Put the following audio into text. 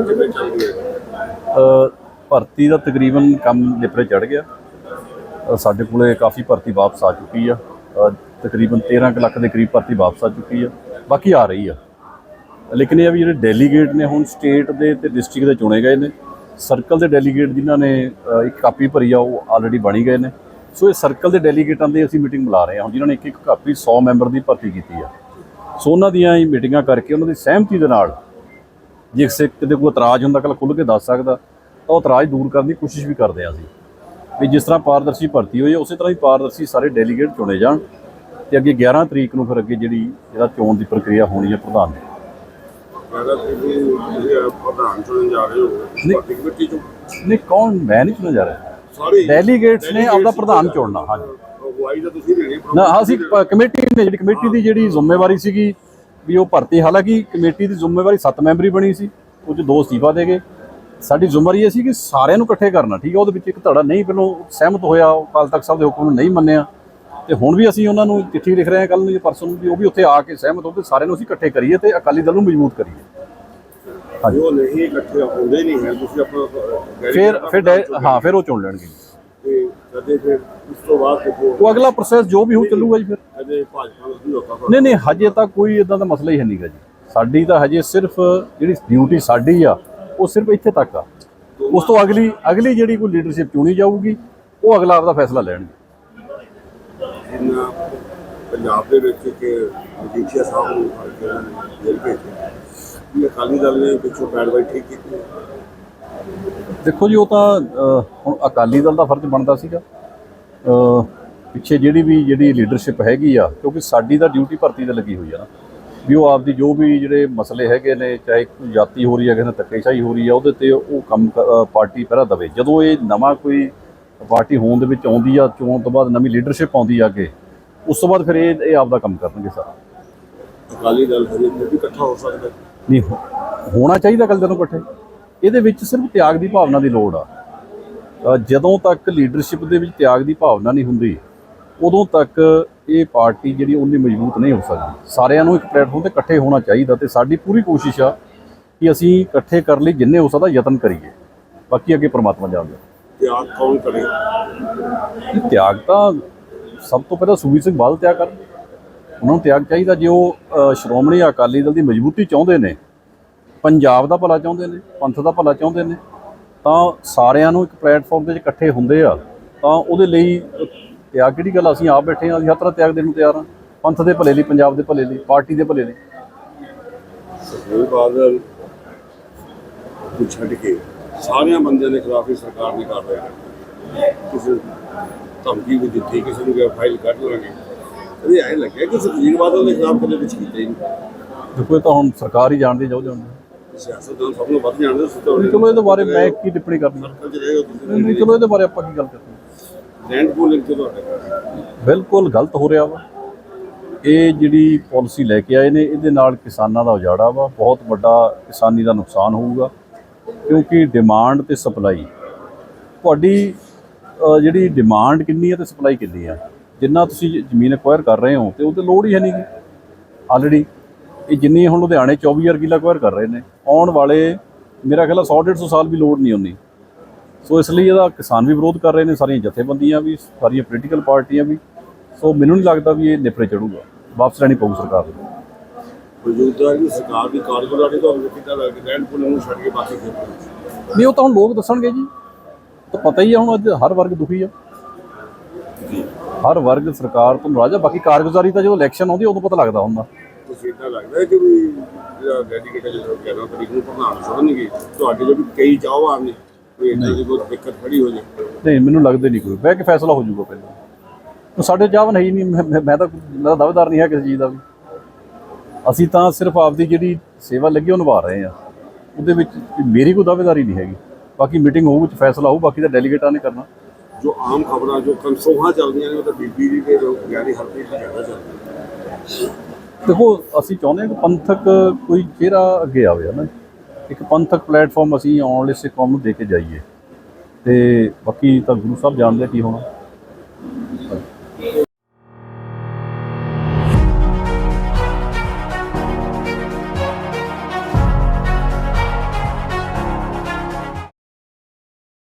ਭਰਤੀ ਕਿਵੇਂ ਚੱਲ ਰਹੀ ਭਰਤੀ ਦਾ ਤਕਰੀਬਨ ਕੰਮ ਨਿਪਰੇ ਚੜ ਗਿਆ। ਸਾਡੇ ਕੋਲੇ ਕਾਫੀ ਭਰਤੀ ਵਾਪਸ ਆ ਚੁੱਕੀ ਆ। ਤਕਰੀਬਨ 13 ਕੁ ਲੱਖ ਦੇ ਕਰੀਬ ਭਰਤੀ ਵਾਪਸ ਆ ਚੁੱਕੀ ਆ। ਬਾਕੀ ਆ ਰਹੀ ਆ। ਲੇਕਿਨ ਇਹ ਵੀ ਜਿਹੜੇ ਡੈਲੀਗੇਟ ਨੇ, ਹੁਣ ਸਟੇਟ ਦੇ ਤੇ ਡਿਸਟ੍ਰਿਕਟ ਦੇ ਚੁਣੇ ਗਏ ਨੇ। ਸਰਕਲ ਦੇ ਡੈਲੀਗੇਟ ਜਿਨ੍ਹਾਂ ਨੇ ਇੱਕ ਕਾਪੀ ਭਰੀ ਆ, ਉਹ ਆਲਰੇਡੀ ਬਣੀ ਗਏ ਨੇ। ਸੋ ਇਹ ਸਰਕਲ ਦੇ ਡੈਲੀਗੇਟਾਂ ਦੀ ਅਸੀਂ ਮੀਟਿੰਗ ਬੁਲਾ ਰਹੇ ਹਾਂ ਹੁਣ ਜਿਨ੍ਹਾਂ ਨੇ ਇੱਕ ਇੱਕ ਕਾਪੀ 100 ਮੈਂਬਰ ਦੀ ਭਰਤੀ ਕੀਤੀ ਆ। ਸੋ ਉਹਨਾਂ ਦੀਆਂ ਹੀ ਮੀਟਿੰਗਾਂ ਕਰਕੇ ਉਹਨਾਂ ਦੀ ਸਹਿਮਤੀ ਦੇ ਨਾਲ ਜੇ ਕਿਸੇ ਕਿਤੇ ਕੋਈ ਇਤਰਾਜ਼ ਹੁੰਦਾ ਕੱਲ ਖੁੱਲ੍ਹ ਕੇ ਦੱਸ ਸਕਦਾ ਤਾਂ ਉਹ ਇਤਰਾਜ਼ ਦੂਰ ਕਰਨ ਦੀ ਕੋਸ਼ਿਸ਼ ਵੀ ਕਰਦੇ ਹਾਂ ਅਸੀਂ। ਵੀ ਜਿਸ ਤਰ੍ਹਾਂ ਪਾਰਦਰਸ਼ੀ ਭਰਤੀ ਹੋਈ ਹੈ ਉਸੇ ਤਰ੍ਹਾਂ ਹੀ ਪਾਰਦਰਸ਼ੀ ਸਾਰੇ ਡੈਲੀਗੇਟ ਚੁਣੇ ਜਾਣ ਤੇ ਅੱਗੇ 11 ਤਰੀਕ ਨੂੰ ਫਿਰ ਅੱਗੇ ਜਿਹੜੀ ਜਿਹੜਾ ਚੋਣ ਦੀ ਪ੍ਰਕਿਰਿਆ ਹੋਣੀ ਹੈ ਪ੍ਰਧਾਨ ਦੀ। ਪ੍ਰਧਾਨ ਚੁਣਨ ਜਾ ਰਹੇ ਹੋ ਭਰਤੀ ਕਮੇਟੀ ਚੋਂ? ਨਹੀਂ ਕੌਣ? ਮੈਂ ਨਹੀਂ ਚੁਣਿਆ ਜਾ ਰਿਹਾ। ਸਾਰੇ ਡੈਲੀਗੇਟਸ ਨੇ ਆਪਦਾ ਪ੍ਰਧਾਨ ਚੁਣਨਾ ਹਾਂਜੀ। ਅਗਵਾਈ ਤਾਂ ਤੁਸੀਂ ਲੈਣੀ ਨਾ ਅਸੀਂ ਕਮੇਟੀ ਨੇ ਜਿਹੜੀ ਕਮੇਟੀ ਦੀ ਜਿਹੜੀ ਜ਼ਿੰਮੇਵਾਰੀ ਸੀਗੀ ਵੀ ਉਹ ਭਰਤੀ ਹਾਲਾਂਕਿ ਕਮੇਟੀ ਦੀ ਜ਼ਿੰਮੇਵਾਰੀ 7 ਮੈਂਬਰੀ ਬਣੀ ਸੀ ਉਹ 'ਚ ਦੋ ਅਸਤੀਫਾ ਦੇ ਗਏ। ਸਾਡੀ ਜ਼ਿੰਮੇਵਾਰੀ ਇਹ ਸੀ ਕਿ ਸਾਰਿਆਂ ਨੂੰ ਇਕੱਠੇ ਕਰਨਾ ਠੀਕ ਹੈ ਉਹਦੇ ਵਿੱਚ ਇੱਕ ਧੜਾ ਨਹੀਂ ਪਹਿਲੋਂ ਸਹਿਮਤ ਹੋਇਆ ਅਕਾਲ ਤਖਤ ਸਾਹਿਬ ਦੇ ਹੁਕਮ ਨੂੰ ਨਹੀਂ ਮੰਨਿਆ। ਤੇ ਹੁਣ ਵੀ ਅਸੀਂ ਉਹਨਾਂ ਨੂੰ ਚਿੱਠੀ ਲਿਖ ਰਹੇ ਹਾਂ ਕੱਲ ਨੂੰ ਜਾਂ ਪਰਸੋਂ ਨੂੰ ਵੀ ਉਹ ਵੀ ਉੱਥੇ ਆ ਕੇ ਸਹਿਮਤ ਹੋ ਕੇ ਸਾਰਿਆਂ ਨੂੰ ਅਸੀਂ ਇਕੱਠੇ ਕਰੀਏ ਤੇ ਅਕਾਲੀ ਦਲ ਨੂੰ ਮਜ਼ਬੂਤ ਕਰੀਏ। ਜੋ ਨਹੀਂ ਇਕੱਠੇ ਹੁੰਦੇ ਨਹੀਂ ਹੈ ਤੁਸੀਂ ਆਪਣਾ ਫਿਰ ਫਿਰ ਹਾਂ ਫਿਰ ਉਹ ਚੁਣ ਲੈਣਗੇ। ਕਦੇ ਫਿਰ ਉਸ ਤੋਂ ਬਾਅਦ ਦੇਖੋ ਉਹ ਅਗਲਾ ਪ੍ਰੋਸੈਸ ਜੋ ਵੀ ਹੋ ਚੱਲੂਗਾ ਜੀ ਫਿਰ। ਕਦੇ ਭਾਜਪਾ ਦਾ ਵੀ ਹੋਤਾ ਨਹੀਂ ਨਹੀਂ ਹਜੇ ਤਾਂ ਕੋਈ ਇਦਾਂ ਦਾ ਮਸਲਾ ਹੀ ਹੈ ਨਹੀਂਗਾ ਜੀ। ਸਾਡੀ ਤਾਂ ਹਜੇ ਸਿਰਫ ਜਿਹੜੀ ਡਿਊਟੀ ਸਾਡੀ ਆ ਉਹ ਸਿਰਫ ਇੱਥੇ ਤੱਕ ਆ। ਉਸ ਤੋਂ ਅਗਲੀ ਅਗਲੀ ਜਿਹੜੀ ਕੋਈ ਲੀਡਰਸ਼ਿਪ ਚੁਣੀ ਜਾਊਗੀ ਉਹ ਅਗਲਾ ਆਪਦਾ ਫੈਸਲਾ ਲੈਣਗੇ। ਪੰਜਾਬ ਦੇ ਵਿੱਚ ਕਿ ਮਜੀਠੀਆ ਸਾਹਿਬ ਨੂੰ ਜੇਲ੍ਹ ਭੇਜਿਆ। ਇਹ ਅਕਾਲੀ ਦਲ ਨੇ ਪਿੱਛੋਂ ਪੈਰਵਾਈ ਠੀਕ ਕੀਤੀ। ਦੇਖੋ ਜੀ ਉਹ ਤਾਂ ਹੁਣ ਅਕਾਲੀ ਦਲ ਦਾ ਫਰਜ਼ ਬਣਦਾ ਸੀਗਾ। ਪਿੱਛੇ ਜਿਹੜੀ ਵੀ ਜਿਹੜੀ ਲੀਡਰਸ਼ਿਪ ਹੈਗੀ ਆ ਕਿਉਂਕਿ ਸਾਡੀ ਤਾਂ ਡਿਊਟੀ ਭਰਤੀ ਤੇ ਲੱਗੀ ਹੋਈ ਆ ਨਾ। ਵੀ ਉਹ ਆਪਦੀ ਜੋ ਵੀ ਜਿਹੜੇ ਮਸਲੇ ਹੈਗੇ ਨੇ ਚਾਹੇ ਜਾਤੀ ਹੋ ਰਹੀ ਹੈ ਕਿਸੇ ਨਾਲ ਧੱਕੇਸ਼ਾਹੀ ਹੋ ਰਹੀ ਹੈ ਉਹਦੇ ਤੇ ਉਹ ਕੰਮ ਪਾਰਟੀ ਪਹਿਰਾ ਦਵੇ। ਜਦੋਂ ਇਹ ਨਵਾਂ ਕੋਈ ਪਾਰਟੀ ਹੋਣ ਦੇ ਵਿੱਚ ਆਉਂਦੀ ਆ ਚੋਣ ਤੋਂ ਬਾਅਦ ਨਵੀਂ ਲੀਡਰਸ਼ਿਪ ਆਉਂਦੀ ਆ ਅੱਗੇ ਉਸ ਤੋਂ ਬਾਅਦ ਫਿਰ ਇਹ ਇਹ ਆਪਦਾ ਕੰਮ ਕਰਨਗੇ ਸਾਰਾ। ਅਕਾਲੀ ਦਲ ਹਜੇ ਫਿਰ ਵੀ ਇਕੱਠਾ ਹੋ ਸਕਦਾ। ਨਹੀਂ ਹੋਣਾ ਚਾਹੀਦਾ ਕੱਲ ਨੂੰ ਇਕੱਠੇ। ਇਹਦੇ ਵਿੱਚ ਸਿਰਫ ਤਿਆਗ ਦੀ ਭਾਵਨਾ ਦੀ ਲੋੜ ਆ। ਜਦੋਂ ਤੱਕ ਲੀਡਰਸ਼ਿਪ ਦੇ ਵਿੱਚ ਤਿਆਗ ਦੀ ਭਾਵਨਾ ਨਹੀਂ ਹੁੰਦੀ ਉਦੋਂ ਤੱਕ ਇਹ ਪਾਰਟੀ ਜਿਹੜੀ ਉਨੀ ਮਜ਼ਬੂਤ ਨਹੀਂ ਹੋ ਸਕਦੀ। ਸਾਰਿਆਂ ਨੂੰ ਇੱਕ ਪਲੇਟਫਾਰਮ ਤੇ ਇਕੱਠੇ ਹੋਣਾ ਚਾਹੀਦਾ ਤੇ ਸਾਡੀ ਪੂਰੀ ਕੋਸ਼ਿਸ਼ ਆ ਕਿ ਅਸੀਂ ਇਕੱਠੇ ਕਰਨ ਲਈ ਜਿੰਨੇ ਹੋ ਸਕਦਾ ਯਤਨ ਕਰੀਏ। ਬਾਕੀ ਅੱਗੇ ਪ੍ਰਮਾਤਮਾ ਜਾਣਦਾ। ਤੇ ਆਪ ਕੌਣ ਕਰੇ? ਇਹ ਤਿਆਗ ਤਾਂ ਸਭ ਤੋਂ ਪਹਿਲਾਂ ਸੁਖਬੀਰ ਸਿੰਘ ਬਾਦਲ ਤਿਆਗ ਕਰਨ। ਉਹਨਾਂ ਨੂੰ ਤਿਆਗ ਚਾਹੀਦਾ ਜੇ ਉਹ ਸ਼੍ਰੋਮਣੀ ਅਕਾਲੀ ਦਲ ਦੀ ਮਜ਼ਬੂਤੀ ਚਾਹੁੰਦੇ ਨੇ। ਪੰਜਾਬ ਦਾ ਭਲਾ ਚਾਹੁੰਦੇ ਨੇ ਪੰਥ ਦਾ ਭਲਾ ਚਾਹੁੰਦੇ ਨੇ ਤਾਂ ਸਾਰਿਆਂ ਨੂੰ ਇੱਕ ਪਲੇਟਫਾਰਮ ਤੇ ਜੇ ਇਕੱਠੇ ਹੁੰਦੇ ਆ। ਤਾਂ ਉਹਦੇ ਲਈ ਤਿਆਗ ਕਿਹੜੀ ਗੱਲ ਅਸੀਂ ਆਪ ਬੈਠੇ ਆ ਅਸੀਂ ਹਰ ਤਰ੍ਹਾਂ ਤਿਆਗ ਦੇਣ ਨੂੰ ਤਿਆਰ ਆ। ਪੰਥ ਦੇ ਭਲੇ ਲਈ ਪੰਜਾਬ ਦੇ ਭਲੇ ਲਈ ਪਾਰਟੀ ਦੇ ਭਲੇ ਲਈ। ਸੁਖਬੀਰ ਬਾਦਲ ਨੂੰ ਛੱਡ ਕੇ ਸਾਰਿਆਂ ਬੰਦਿਆਂ ਦੇ ਖਿਲਾਫ ਹੀ ਸਰਕਾਰ ਨੇ ਕਾਰਵਾਈ ਕਰਨੀ ਕਿਸੇ ਧਮਕੀ ਵੀ ਦਿੱਤੀ ਕਿਸੇ ਨੂੰ ਕਿਹਾ ਫਾਈਲ ਕੱਢ ਲਾਂਗੇ। ਇਹ ਐਂ ਲੱਗਿਆ ਕਿ ਸੁਖਬੀਰ ਬਾਦਲ ਦੇ ਖਿਲਾਫ ਕਦੇ ਕੁਝ ਕੀਤਾ ਹੀ ਨਹੀਂ? ਦੇਖੋ ਤਾਂ ਹੁਣ ਸਰਕਾਰ ਹੀ ਜਾਣਦੀ ਚਾਹੁੰਦੇ ਹੁੰਦੇ ਸਿਆਸਤਦਾਨ ਸਭ ਨੂੰ ਵੱਧ ਜਾਣਦੇ ਸੁਤੋ ਚਲੋ ਇਹਦੇ ਬਾਰੇ ਮੈਂ ਕੀ ਟਿੱਪਣੀ ਕਰਨੀ? ਸਰਕਲ ਚ ਰਹੇ ਹੋ ਤੁਸੀਂ ਨਹੀਂ ਚਲੋ ਇਹਦੇ ਬਾਰੇ ਆਪਾਂ ਕੀ ਗੱਲ ਕਰਨੀ? ਲੈਂਡ ਪੂਲਿੰਗ ਤੇ ਤੁਹਾਡੇ ਬਿਲਕੁਲ ਗਲਤ ਹੋ ਰਿਹਾ ਵਾ। ਇਹ ਜਿਹੜੀ ਪਾਲਿਸੀ ਲੈ ਕੇ ਆਏ ਨੇ ਇਹਦੇ ਨਾਲ ਕਿਸਾਨਾਂ ਦਾ ਉਜਾੜਾ ਵਾ। ਬਹੁਤ ਵੱਡਾ ਕਿਸਾਨੀ ਦਾ ਨੁਕਸਾਨ ਹੋਊਗਾ ਕਿਉਂਕਿ ਡਿਮਾਂਡ ਤੇ ਸਪਲਾਈ ਤੁਹਾਡੀ ਅ, ਜਿਹੜੀ ਡਿਮਾਂਡ ਕਿੰਨੀ ਹੈ ਤੇ ਸਪਲਾਈ ਕਿੰਨੀ ਹੈ ਜਿੰਨਾ ਤੁਸੀਂ ਜ- ਜ਼ਮੀਨ ਐਕਵਾਇਰ ਕਰ ਰਹੇ ਹੋ ਤੇ ਉਹਤੇ ਲੋੜ ਹੀ ਹੈ ਨਹੀਂਗੀ ਆਲਰੇਡੀ ਇਹ ਜਿੰਨੀ ਹੁਣ ਲੁਧਿਆਣੇ 24000 ਕਿੱਲਾ ਐਕਵਾਇਰ ਕਰ ਰਹੇ ਨੇ ਆਉਣ ਵਾਲੇ ਮੇਰਾ ਖਿਆਲ 100 150 ਸਾਲ ਵੀ ਲੋੜ ਨਹੀਂ ਹੁੰਦੀ ਸੋ ਇਸ ਲਈ ਇਹਦਾ ਕਿਸਾਨ ਵੀ ਵਿਰੋਧ ਕਰ ਰਹੇ ਨੇ ਸਾਰੀਆਂ ਜਥੇਬੰਦੀਆਂ ਵੀ ਸਾਰੀਆਂ ਪੋਲੀਟੀਕਲ ਪਾਰਟੀਆਂ ਵੀ। ਸੋ ਮੈਨੂੰ ਨਹੀਂ ਲੱਗਦਾ ਵੀ ਇਹ ਨਿਪਰੇ ਚੜੂਗਾ ਵਾਪਸ ਲੈਣੀ ਪਊ ਸਰਕਾਰ ਨੂੰ। ਮੌਜੂਦਾ ਜਿਹੜੀ ਸਰਕਾਰ ਦੀ ਕਾਰਗੁਜ਼ਾਰੀ ਤੁਹਾਨੂੰ ਕਿੱਦਾਂ ਲੱਗਦੀ ਲੈਂਡ ਪੂਲਿੰਗ ਨੂੰ ਛੱਡ ਕੇ ਬਾਕੀ ਖੇਤਰਾਂ ਵਿੱਚ? ਨਹੀਂ ਉਹ ਤਾਂ ਹੁਣ ਲੋਕ ਦੱਸਣਗੇ ਜੀ। ਤਾਂ ਪਤਾ ਹੀ ਆ ਹੁਣ ਅੱਜ ਹਰ ਵਰਗ ਦੁਖੀ ਆ। ਹਰ ਵਰਗ ਸਰਕਾਰ ਤੋਂ ਨਾਰਾਜ਼ ਆ ਬਾਕੀ ਕਾਰਗੁਜ਼ਾਰੀ ਤਾਂ ਜਦੋਂ ਇਲੈਕਸ਼ਨ ਆਉਂਦੀ ਉਦੋਂ ਪਤਾ ਲੱਗਦਾ ਹੁੰਦਾ। ਤੁਸੀਂ ਇਦਾਂ ਲੱਗਦਾ ਕਿ ਵੀ ਜਿਹੜਾ ਡੈਡੀਕੇਟਡ ਜਦੋਂ 11 ਤਰੀਕ ਨੂੰ ਪ੍ਰਧਾਨ ਚੁਣਨਗੇ ਤੁਹਾਡੇ ਜੋ ਵੀ ਕਈ ਚਾਹਵਾਨ ਨੇ ਕੋਈ ਇਦਾਂ ਦੀ ਕੋਈ ਦਿੱਕਤ ਖੜੀ ਹੋ ਜਾਏ ਨਹੀਂ ਮੈਨੂੰ ਲੱਗਦਾ ਨਹੀਂ ਕੋਈ। ਬਹਿ ਕੇ ਫੈਸਲਾ ਹੋ ਜਾਊਗਾ ਪਹਿਲਾਂ। ਤਾਂ ਸਾਡੇ ਚਾਹਵਨ ਹੈ ਹੀ ਨਹੀਂ। ਮੈਂ- ਤਾਂ ਮੈਂ ਤਾਂ ਦਾਅਵੇਦਾਰ ਨਹੀਂ ਹੈ ਕਿਸੇ ਚੀਜ਼ ਦਾ ਵੀ। ਅਸੀਂ ਤਾਂ ਸਿਰਫ ਆਪਦੀ ਜਿਹੜੀ ਸੇਵਾ ਲੱਗੀ ਉਹ ਨਿਭਾ ਰਹੇ ਆ ਉਹਦੇ ਵਿੱਚ ਮੇਰੀ ਕੋਈ ਦਾਅਵੇਦਾਰੀ ਨਹੀਂ ਹੈਗੀ। ਬਾਕੀ ਮੀਟਿੰਗ ਹੋਊ ਵਿੱਚ ਫੈਸਲਾ ਹੋਊ ਬਾਕੀ ਤਾਂ ਡੈਲੀਗੇਟਾਂ ਨੇ ਕਰਨਾ। ਜੋ ਆਮ ਖਬਰਾਂ ਜੋ ਕਨਸੋਹਾਂ ਚੱਲਦੀਆਂ ਨੇ ਉਹ ਤਾਂ ਬੀਬੀ ਦੀ ਤੇ ਜੋ ਗਿਆਨੀ ਹਰਪ੍ਰੀਤ ਦੀ ਜ਼ਿਆਦਾ ਚੱਲਦੀਆਂ ਦੇਖੋ, ਅਸੀਂ ਚਾਹੁੰਦੇ ਹਾਂ ਕਿ ਪੰਥਕ ਕੋਈ ਚਿਹਰਾ ਅੱਗੇ ਆਵੇ ਹੈ ਨਾ ਇੱਕ ਪੰਥਕ ਪਲੇਟਫਾਰਮ ਅਸੀਂ ਆਉਣ ਵਾਲੇ ਸਿੱਖ ਕੌਮ ਨੂੰ ਦੇ ਕੇ ਜਾਈਏ। ਤੇ ਬਾਕੀ ਤਾਂ ਗੁਰੂ ਸਾਹਿਬ ਜਾਣਦੇ ਕੀ ਹੋਣਾ।